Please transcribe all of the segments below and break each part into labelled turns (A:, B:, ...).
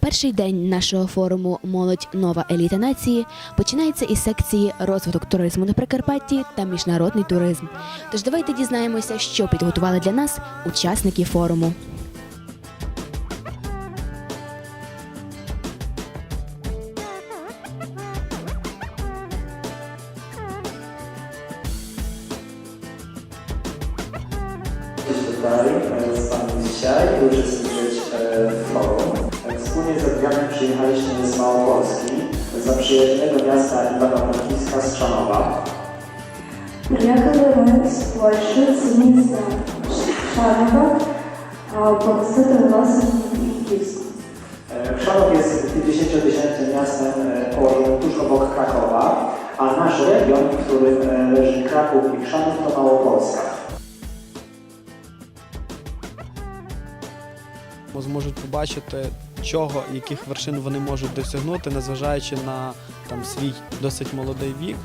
A: Перший день нашого форуму Молодь нова еліта нації починається із секції розвиток туризму на Прикарпатті та міжнародний туризм. Тож давайте дізнаємося, що підготували для нас учасники форуму.
B: tutaj z dzisiaj uczestniczyć przyjechaliśmy z Małopolski, z zaprzyjaźnionego miasta Iwano-Frankiwska z Szanowa.
C: Приїхали ми з Польщі, з міста Шарова, а погостити власне в Київську.
B: E, Chrzanów jest 50-tysięcznym miastem e, położonym tuż obok Krakowa, a nasz region, w którym e, leży Kraków i Chrzanów, to Małopolska.
D: зможуть побачити, чого, яких вершин вони можуть досягнути, незважаючи на там свій досить молодий вік.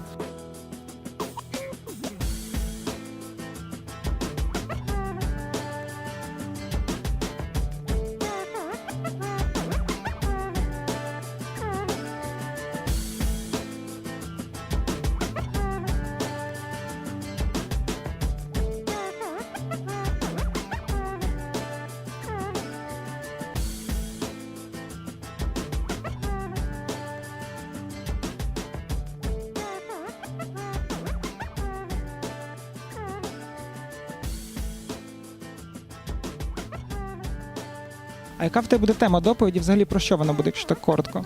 E: А яка в тебе буде тема доповіді? Взагалі про що вона буде, якщо так коротко?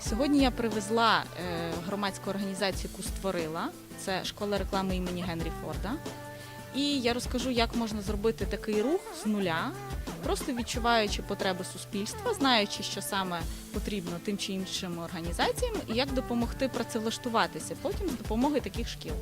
F: Сьогодні я привезла е, громадську організацію, яку створила. Це школа реклами імені Генрі Форда. І я розкажу, як можна зробити такий рух з нуля, просто відчуваючи потреби суспільства, знаючи, що саме потрібно тим чи іншим організаціям, і як допомогти працевлаштуватися потім з допомогою таких шкіл.